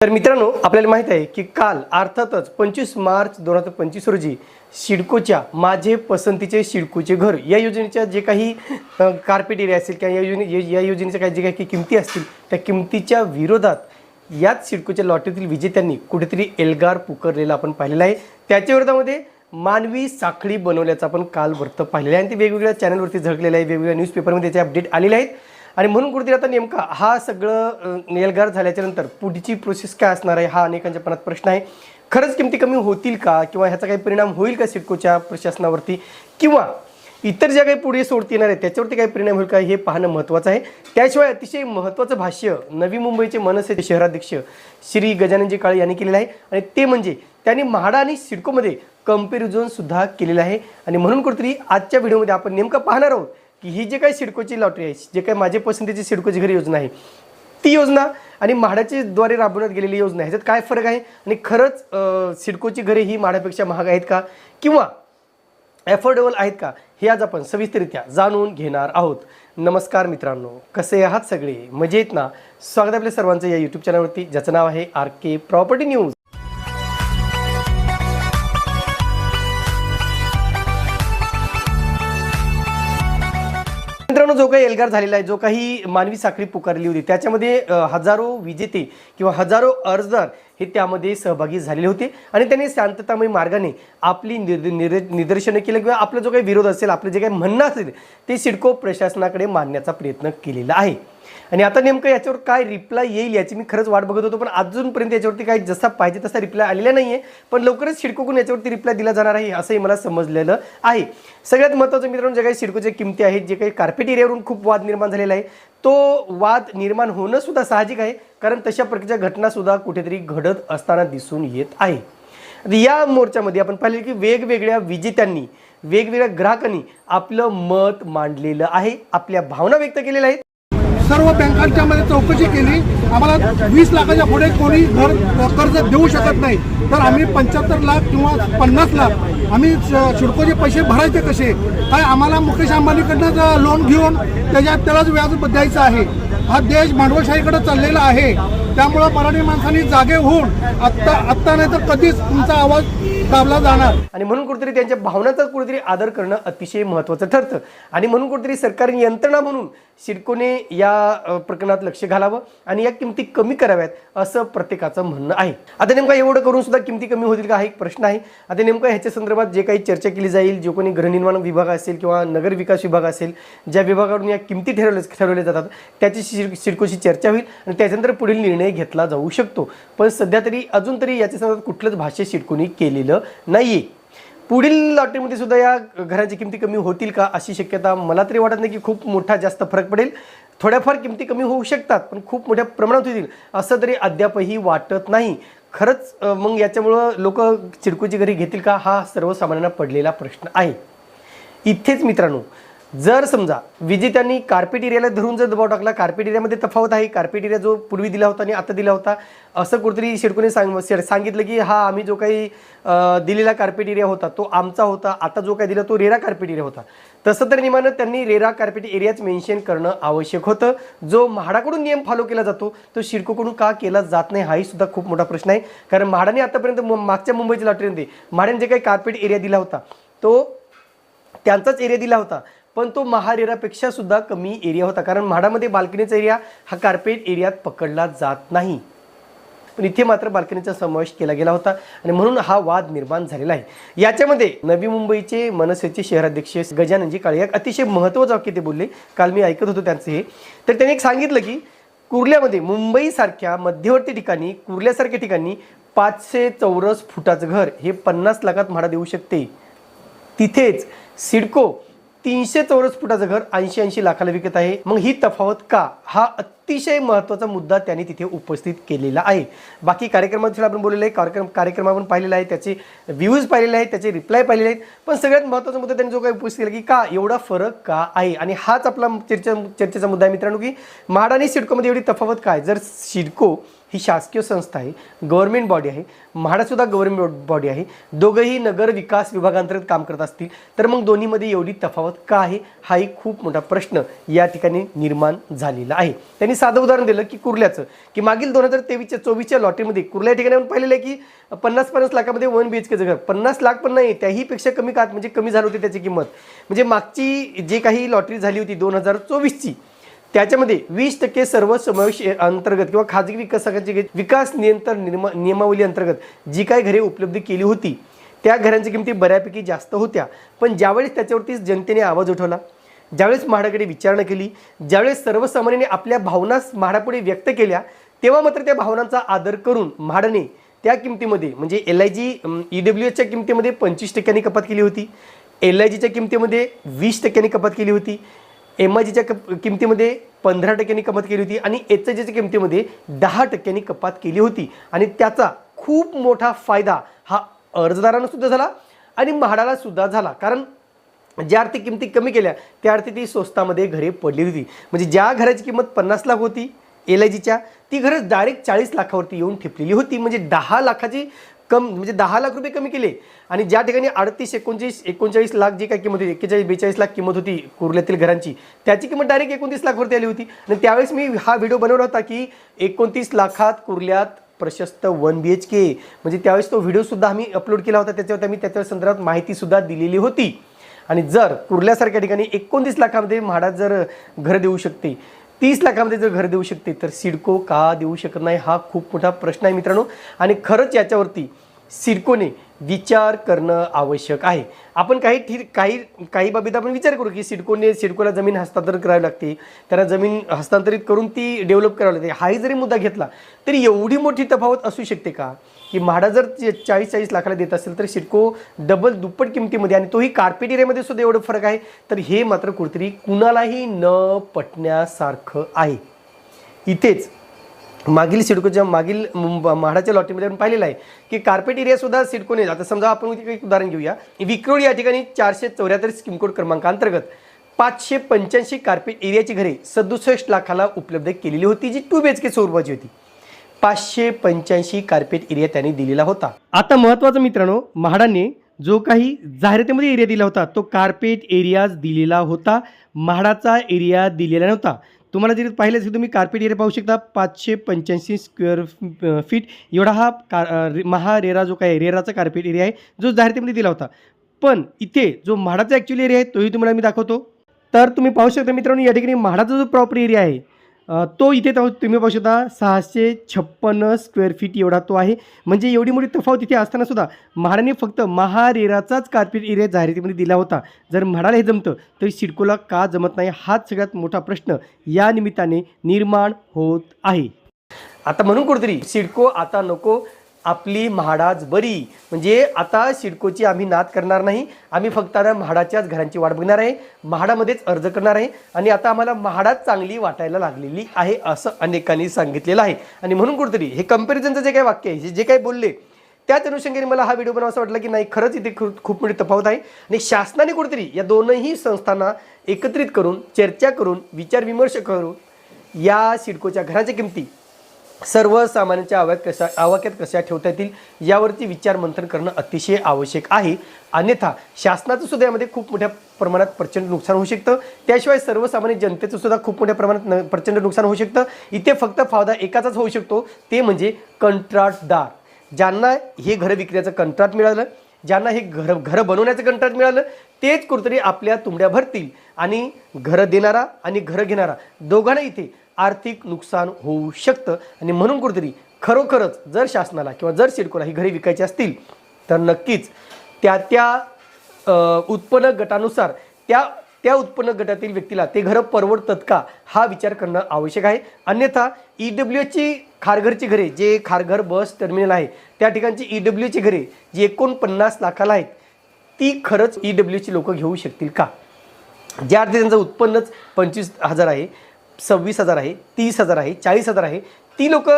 तर मित्रांनो आपल्याला माहीत आहे की काल अर्थातच पंचवीस मार्च दोन हजार पंचवीस रोजी सिडकोच्या माझे पसंतीचे सिडकोचे घर या योजनेच्या जे काही कार्पेट एरिया असेल किंवा या योजने या- योजनेच्या काही जे काही किमती असतील त्या किमतीच्या विरोधात याच सिडकोच्या लॉटरीतील विजेत्यांनी कुठेतरी एल्गार पुकारलेला आपण पाहिलेला आहे. त्याच्या विरोधामध्ये मानवी साखळी बनवल्याचं आपण काल वृत्त पाहिलेलं आहे आणि ते वेगवेगळ्या चॅनलवरती झळकलेलं आहे वेगवेगळ्या न्यूजपेपरमध्ये त्याचे अपडेट आलेले आहेत. आणि म्हणून कुठेतरी आता नेमका हा सगळं नेलगार झाल्याच्यानंतर पुढची प्रोसेस काय असणार आहे हा अनेकांच्या मनात प्रश्न आहे. खरंच किमती कमी होतील का? किंवा ह्याचा काही परिणाम होईल का सिडकोच्या प्रशासनावरती? किंवा इतर ज्या काही पुढे सोडत येणार आहे त्याच्यावरती काही परिणाम होईल का हे पाहणं महत्त्वाचं आहे. त्याशिवाय अतिशय महत्त्वाचं भाष्य नवी मुंबईचे मनसे शहराध्यक्ष श्री गजाननजी काळे यांनी केलेलं आहे. आणि ते म्हणजे त्यांनी म्हाडा आणि सिडकोमध्ये कंपॅरिझन सुद्धा केलेलं आहे. आणि म्हणून कुठेतरी आजच्या व्हिडिओमध्ये आपण नेमकं पाहणार आहोत की ही जे काही सिडकोची लॉटरी आहे जे काही माझे पसंतीची सिडकोची घरी योजना आहे ती योजना आणि म्हाडाची द्वारे राबवण्यात गेलेली योजना ह्याच्यात काय फरक आहे? आणि खरंच सिडकोची घरे ही म्हाडापेक्षा महाग आहेत का? किंवा अफोर्डेबल आहेत का? हे आज आपण सविस्तरित्या जाणून घेणार आहोत. नमस्कार मित्रांनो कसे आहात सगळे? मजेत ना? स्वागत आपल्या सर्वांचं या यूट्यूब चॅनलवरती ज्याचं नाव आहे आर के प्रॉपर्टी न्यूज मित्रांनो जो काही एल्गार झालेला आहे जो काही मानवी साखळी पुकारली होती त्याच्यामध्ये हजारो विजेते किंवा हजारो अर्जदार हे त्यामध्ये सहभागी झालेले होते. आणि त्यांनी शांततामय मार्गाने आपली निर् निर निदर्शनं केलं किंवा आपला जो काही विरोध असेल आपलं जे काही म्हणणं असेल ते सिडको प्रशासनाकडे मांडण्याचा प्रयत्न केलेला आहे. आणि आता नेमकं याच्यावर काय रिप्लाय येईल याची मी खरंच वाट बघत होतो पण अजूनपर्यंत याच्यावरती काही जसा पाहिजे तसा रिप्लाय आलेला नाही आहे पण लवकरच सिडकोकडून याच्यावरती रिप्लाय दिला जाणार आहे असंही मला समजलेलं आहे. सगळ्यात महत्त्वाचं मित्रांनो जे काही सिडकोच्या किमती आहेत जे काही कार्पेट एरियावरून खूप वाद निर्माण झालेला आहे तो वाद निर्माण होणं सुद्धा साहजिक आहे कारण तशा प्रकारच्या घटनासुद्धा कुठेतरी घडत असताना दिसून येत आहे. या मोर्चामध्ये आपण पाहिले की वेगवेगळ्या विजेत्यांनी वेगवेगळ्या ग्राहकांनी आपलं मत मांडलेलं आहे आपल्या भावना व्यक्त केलेल्या आहेत. सर्व बँकांच्या मध्ये चौकशी केली आम्हाला वीस लाखाच्या पुढे कोणी घर कर्ज देऊ शकत नाही. तर आम्ही पंच्याहत्तर लाख किंवा पन्नास लाख आम्ही शिडकोचे पैसे भरायचे कसे? काय आम्हाला मुकेश अंबानीकडनं लोन घेऊन त्याच्यात त्यालाच व्याज द्यायचं आहे? हा देश भांडवलशाहीकडे चाललेला आहे. त्यामुळं मराठी माणसांनी जागे होऊन आत्ता आत्ता नाही तर कधीच तुमचा आवाज दाबला जाणार. आणि म्हणून कुठेतरी त्यांच्या भावनाचा कुठेतरी आदर करणं अतिशय महत्त्वाचं ठरतं. आणि म्हणून कुठेतरी सरकारी यंत्रणा म्हणून सिडकोने या प्रकरणात लक्ष घालावं आणि या किमती कमी कराव्यात असं प्रत्येकाचं म्हणणं आहे. आता नेमकं एवढं करून सुद्धा किमती कमी होतील का हा एक प्रश्न आहे. आता नेमकं ह्याच्या संदर्भात जे काही चर्चा केली जाईल जो कोणी गृहनिर्माण विभाग असेल किंवा नगर विकास विभाग असेल ज्या विभागाकडून या किमती ठरवले ठरवल्या जातात त्याची सिड सिडकोशी चर्चा होईल आणि त्याच्यानंतर पुढील निर्णय घेतला जाऊ शकतो. पण सध्या तरी अजून तरी याच्या संदर्भात कुठलंच भाष्य सिडकोनी केलेलं नाहीये. पुढील लॉटरीमध्ये सुद्धा या घराची किमती कमी होतील का अशी शक्यता मला तरी वाटत नाही की खूप मोठा जास्त फरक पडेल. थोड्याफार किमती कमी होऊ शकतात पण खूप मोठ्या प्रमाणात होतील असं तरी अद्यापही वाटत नाही. खरंच मग याच्यामुळं लोक चिडकूची घरी घेतील का? हा सर्वसामान्यांना पडलेला प्रश्न आहे. इथेच मित्रांनो जर समजा विजेत्यांनी कार्पेट एरियाला धरून जर दबाव टाकला कार्पेट एरियामध्ये तफावत आहे कार्पेट एरिया जो पूर्वी दिला होता आणि आता दिला होता असं कुठेतरी शिडकोने सांग सांगितलं की हा आम्ही जो काही दिलेला कार्पेट एरिया होता तो आमचा होता आता जो काही दिला तो रेरा कार्पेट एरिया होता. तसं तर निमानं त्यांनी रेरा कार्पेट एरियाच मेन्शन करणं आवश्यक होतं. जो म्हाडाकडून नियम फॉलो केला जातो तो शिडकोकडून का केला जात नाही हाही सुद्धा खूप मोठा प्रश्न आहे. कारण म्हाडाने आतापर्यंत मागच्या मुंबईच्या लॉटरीमध्ये म्हाडाने जे काही कार्पेट एरिया दिला होता तो त्यांचाच एरिया दिला होता. पण तो महार एरियापेक्षा सुद्धा कमी एरिया होता. कारण म्हाडामध्ये बाल्कनीचा एरिया हा कार्पेट एरियात पकडला जात नाही. पण इथे मात्र बाल्कनीचा समावेश केला गेला होता आणि म्हणून हा वाद निर्माण झालेला आहे. याच्यामध्ये नवी मुंबईचे मनसेचे शहराध्यक्ष गजाननजी काळे एक अतिशय महत्त्वाचं वाक्य ते बोलले. काल मी ऐकत होतो त्यांचं हे. तर त्यांनी एक सांगितलं की कुर्ल्यामध्ये मुंबईसारख्या मध्यवर्ती ठिकाणी कुर्ल्यासारख्या ठिकाणी पाचशे चौरस फुटाचं घर हे पन्नास लाखात म्हाडा देऊ शकते. तिथेच सिडको तीनशे चौरस फुटाचं घर ऐंशी ऐंशी लाखाला विकत आहे. मग ही तफावत का? हा अतिशय महत्त्वाचा मुद्दा त्यांनी तिथे उपस्थित केलेला आहे. बाकी कार्यक्रमात आपण बोललेलं आहे. कार्यक्रम कार्यक्रम आपण पाहिलेला आहे. त्याचे व्ह्यूज पाहिलेले आहेत. त्याचे रिप्लाय पाहिलेले आहेत. पण सगळ्यात महत्त्वाचा मुद्दा त्यांनी जो काही उपस्थित केला की का? एवढा फरक का आहे? आणि हाच आपला चर्चा चर्चेचा मुद्दा आहे मित्रांनो की म्हाड आणि सिडकोमध्ये एवढी तफावत काय? जर सिडको ही शासकीय संस्था आहे गव्हर्नमेंट बॉडी आहे म्हाडासुद्धा गव्हर्नमेंट बॉडी आहे. दोघंही नगर विकास विभागांतर्गत काम करत असतील तर मग दोन्हीमध्ये एवढी तफावत का आहे? हा एक खूप मोठा प्रश्न या ठिकाणी निर्माण झालेला आहे. त्यांनी साधं उदाहरण दिलं की कुर्ल्याचं की मागील दोन हजार तेवीसच्या चोवीसच्या लॉटरीमध्ये कुर्ल्या या ठिकाणी आपण पाहिलेलं आहे की पन्नास पन्नास लाखामध्ये वन बी एच केचं घर पन्नास लाख पण नाही त्याहीपेक्षा कमी कात म्हणजे कमी झाली होती त्याची किंमत. म्हणजे मागची जी काही लॉटरी झाली होती दोन हजार चोवीसची त्याच्यामध्ये वीस टक्के सर्व समावेश अंतर्गत किंवा खाजगी विकासाची विकास नियंत्रण नियमा नियमावली अंतर्गत जी काही घरे उपलब्ध केली होती त्या घरांच्या किमती बऱ्यापैकी जास्त होत्या. पण ज्यावेळेस त्याच्यावरती जनतेने आवाज उठवला ज्यावेळेस म्हाडाकडे विचारणा केली ज्यावेळेस सर्वसामान्यांनी आपल्या भावना म्हाडापुढे व्यक्त केल्या तेव्हा मात्र त्या भावनांचा आदर करून म्हाडाने त्या किमतीमध्ये म्हणजे L I G E W एचच्या किमतीमध्ये पंचवीस टक्क्यांनी कपात केली होती. एल आय जीच्या किमतीमध्ये वीस टक्क्यांनी कपात केली होती. एम आय जीच्या कप किमतीमध्ये पंधरा टक्क्यांनी कपात केली होती आणि एच आय जीच्या किमतीमध्ये दहा टक्क्यांनी कपात केली होती. आणि त्याचा खूप मोठा फायदा हा अर्जदारांना सुद्धा झाला आणि म्हाडाला सुद्धा झाला. कारण ज्या अर्थी किमती कमी केल्या त्या अर्थी ती स्वस्तामध्ये घरे पडली होती. म्हणजे ज्या घराची किंमत पन्नास लाख होती एल आय जीच्या ती घरं डायरेक्ट चाळीस लाखावरती येऊन ठेपलेली होती. म्हणजे दहा लाखाची कम म्हणजे दहा लाख रुपये कमी केले. आणि ज्या ठिकाणी अडतीस एकोणचाळीस एकोणचाळीस लाख जी काय किंमत होती एक्केचाळीस बेचाळीस लाख किंमत होती कुर्ल्यातील घरांची त्याची किंमत डायरेक्ट एकोणतीस लाखवरती आली होती. आणि त्यावेळेस मी हा व्हिडिओ बनवला होता की एकोणतीस लाखात कुर्ल्यात प्रशस्त वन बी एच के म्हणजे त्यावेळेस तो व्हिडिओसुद्धा आम्ही अपलोड केला होता. त्याच्यावर आम्ही त्याच्या संदर्भात माहितीसुद्धा दिलेली होती. आणि जर कुर्ल्यासारख्या ठिकाणी एकोणतीस लाखामध्ये म्हाडा जर घर देऊ शकते तीस लाखामध्ये जर घर देऊ शकते तर सिडको का देऊ शकत नाही? हा खूप मोठा प्रश्न आहे मित्रांनो. आणि खरंच याच्यावरती सिडकोने विचार करणं आवश्यक आहे. आपण काही ठीक काही काही बाबीत आपण विचार करू की सिडकोने सिडकोला जमीन हस्तांतरित करावी लागते. त्यांना जमीन हस्तांतरित करून ती डेव्हलप करावी लागते. हाही जरी मुद्दा घेतला तरी एवढी मोठी तफावत असू शकते का? की म्हाडा जर चाळीस चाळीस लाखाला देत असेल तर सिडको डबल दुप्पट किमतीमध्ये आणि तोही कार्पेट एरियामध्ये सुद्धा एवढं फरक आहे तर हे मात्र कुठेतरी कुणालाही न पटण्यासारखं आहे. इथेच मागील सिडकोच्या मागील मुंब- म्हाडाच्या लॉटरीमध्ये आपण पाहिलेलं आहे की कार्पेट एरियासुद्धा सिडकोने आता समजा आपण एक उदाहरण घेऊया. विक्रोळी या ठिकाणी चारशे चौऱ्याहत्तर स्कीम कोड क्रमांकांतर्गत पाचशे पंच्याऐंशी कार्पेट एरियाची घरे सदुसष्ट लाखाला उपलब्ध केलेली होती जी टू बी एच के स्वरूपाची होती. पाचशे पंच्याऐंशी कार्पेट एरिया त्यांनी दिलेला होता. आता महत्वाचं मित्रांनो म्हाडाने जो काही जाहिरातीमध्ये एरिया दिला होता तो कार्पेट एरियाज दिलेला होता. म्हाडाचा एरिया दिलेला नव्हता. तुम्हाला जरी पाहिलं असेल तुम्ही कार्पेट एरिया पाहू शकता. पाचशे पंच्याऐंशी स्क्वेअर फीट एवढा हा का रे- महा रेरा जो काय रेराचा कार्पेट एरिया आहे जो जाहिरातीमध्ये दिला होता. पण इथे जो म्हाडाचा ॲक्च्युअली एरिया आहे तोही तुम्हाला मी दाखवतो. तर तुम्ही पाहू शकता मित्रांनो या ठिकाणी म्हाडाचा जो प्रॉपर एरिया आहे तो इथे तुम्ही पाहू शकता सहाशे छप्पन्न स्क्वेअर फीट एवढा तो आहे. म्हणजे एवढी मोठी तफावत इथे असताना सुद्धा म्हाडाने फक्त महारेराचाच कार्पेट एरिया जाहिरातीमध्ये दिला होता. जर म्हाडाला हे जमतं तरी सिडकोला का जमत नाही हाच सगळ्यात मोठा प्रश्न या निमित्ताने निर्माण होत आहे. आता म्हणून कुठेतरी सिडको आता नको आपली म्हाडाच बरी. म्हणजे आता सिडकोची आम्ही नाद करणार नाही. आम्ही फक्त आता म्हाडाच्याच घरांची वाट बघणार आहे. म्हाडामध्येच अर्ज करणार आहे. आणि आता आम्हाला म्हाडाच चांगली वाटायला लागलेली आहे असं अनेकांनी सांगितलेलं आहे. आणि म्हणून कुठेतरी हे कम्पॅरिझनचं जे काही वाक्य आहे जे काही बोलले त्याच अनुषंगाने मला हा व्हिडिओ बनवा असं वाटलं की नाही खरंच इथे खूप खूप मोठी तफावत आहे. आणि शासनाने कुठेतरी या दोनही संस्थांना एकत्रित करून चर्चा करून विचारविमर्श करून या सिडकोच्या घराच्या किमती सर्वसामान्यांच्या आवाक्यात कशा आवाक्यात कशा ठेवता येतील यावरती विचार मंथन करणं अतिशय आवश्यक आहे. अन्यथा शासनाचं सुद्धा यामध्ये खूप मोठ्या प्रमाणात प्रचंड नुकसान होऊ शकतं. त्याशिवाय सर्वसामान्य जनतेचं सुद्धा खूप मोठ्या प्रमाणात न- प्रचंड नुकसान होऊ शकतं. इथे फक्त फायदा एकाचाच होऊ शकतो. ते म्हणजे कंत्राटदार. ज्यांना हे घरं विकण्याचं कंत्राट मिळालं ज्यांना हे घर घरं बनवण्याचं कंत्राट मिळालं तेच कुठतरी आपल्या तुंबड्या भरतील. आणि घरं देणारा आणि घरं घेणारा दोघांना इथे आर्थिक नुकसान होऊ शकतं. आणि म्हणून कुठेतरी खरोखरच जर शासनाला किंवा जर सिडकोला ही घरे विकायची असतील तर नक्कीच त्या त्या उत्पन्न गटानुसार त्या त्या उत्पन्न गटातील व्यक्तीला ते घरं परवडतात का हा विचार करणं आवश्यक आहे. अन्यथा ई डब्ल्यू खारघरची घरे जे खारघर बस टर्मिनल आहे त्या ठिकाणची ई डब्ल्यूची घरे जी एकोणपन्नास लाखाला आहेत ती खरंच ई डब्ल्यूची लोकं घेऊ शकतील का? ज्या अर्थी त्यांचं उत्पन्नच पंचवीस हजार आहे. सव्वीस हजार आहे तीस हजार आहे चाळीस हजार आहे. ती लोक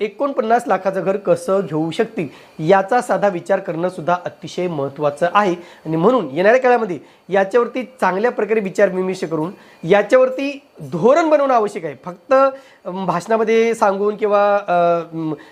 एकोणपन्नास लाखाचं घर कसं घेऊ शकतील याचा साधा विचार करणंसुद्धा अतिशय महत्त्वाचं आहे. आणि म्हणून येणाऱ्या काळामध्ये याच्यावरती चांगल्या प्रकारे विचार विमर्श करून याच्यावरती धोरण बनवणं आवश्यक आहे. फक्त भाषणामध्ये सांगून किंवा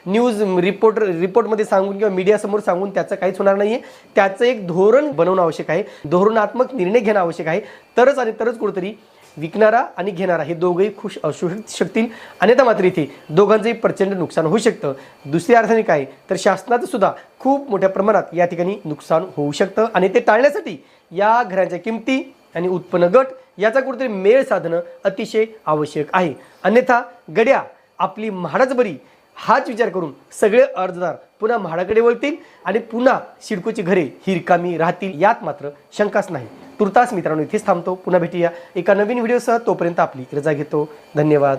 न्यूज रिपोर्ट रिपोर्टमध्ये सांगून किंवा मीडियासमोर सांगून त्याचं काहीच होणार नाही आहे त्याचं एक धोरण बनवणं आवश्यक आहे. धोरणात्मक निर्णय घेणं आवश्यक आहे. तरच आणि तरच कुठंतरी विकणारा आणि घेणारा हे दोघंही खुश असू शकतील. अन्यथा मात्र इथे दोघांचंही प्रचंड नुकसान होऊ शकतं. दुसऱ्या अर्थाने काय? तर शासनाचं सुद्धा खूप मोठ्या प्रमाणात या ठिकाणी नुकसान होऊ शकतं. आणि ते टाळण्यासाठी या घरांच्या किमती आणि उत्पन्न गट याचा कुठेतरी मेळ साधणं अतिशय आवश्यक आहे. अन्यथा गड्या आपली महाराजबरी हाच विचार करून सगळे अर्जदार पुन्हा म्हाडाकडे वळतील आणि पुन्हा सिडकोची घरे ही रिकामी राहतील यात मात्र शंकाच नाही. तुर्तास मित्रांनो इथेच थांबतो. पुन्हा भेटूया एका नवीन व्हिडिओसह. तोपर्यंत आपली रजा घेतो. धन्यवाद.